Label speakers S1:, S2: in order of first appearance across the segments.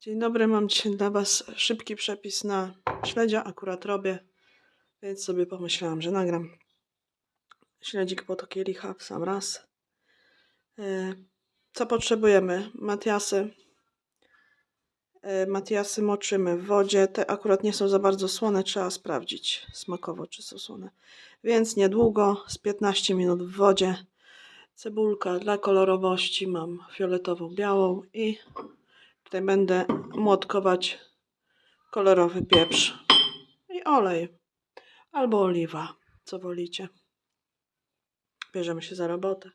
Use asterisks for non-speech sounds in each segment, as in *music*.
S1: Dzień dobry, mam dzisiaj dla Was szybki przepis na śledzia. Akurat robię, więc sobie pomyślałam, że nagram śledzik po to kielicha w sam raz. E, Co potrzebujemy? Matiasy. E, Matiasy moczymy w wodzie. Te akurat nie są za bardzo słone, trzeba sprawdzić smakowo, czy są słone. Więc niedługo, z 15 minut w wodzie. Cebulka dla kolorowości mam fioletową, białą i Tutaj będę młotkować kolorowy pieprz i olej albo oliwa, co wolicie. Bierzemy się za robotę.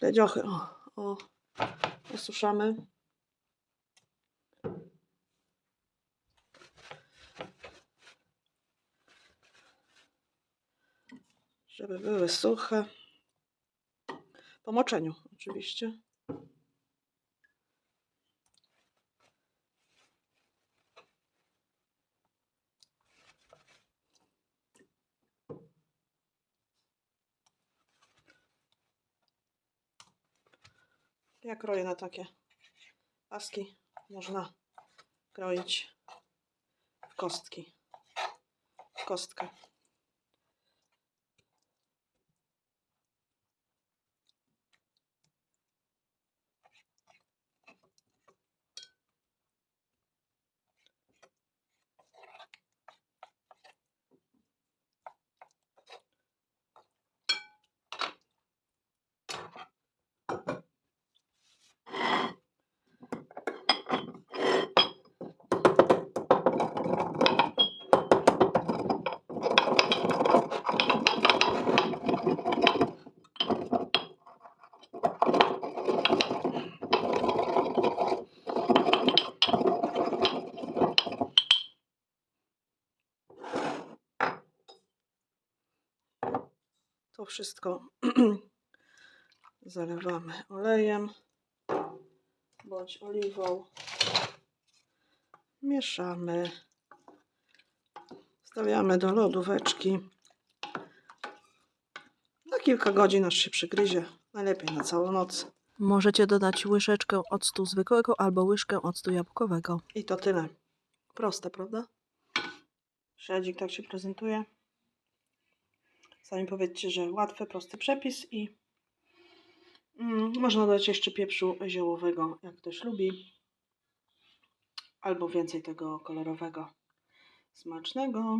S1: Śledziochy, o, o, osuszamy. Żeby były suche. Po moczeniu oczywiście. Ja kroję na takie paski. Można kroić w kostki. Kostkę. To wszystko *clears throat* zalewamy olejem bądź oliwą. Mieszamy. Stawiamy do lodóweczki. Na kilka godzin aż się przygryzie. Najlepiej na całą noc.
S2: Możecie dodać łyżeczkę octu zwykłego albo łyżkę octu jabłkowego.
S1: I to tyle. Proste, prawda? Śledzik tak się prezentuje. Sami powiedzcie, że łatwy, prosty przepis i mm, można dodać jeszcze pieprzu ziołowego, jak ktoś lubi. Albo więcej tego kolorowego. Smacznego.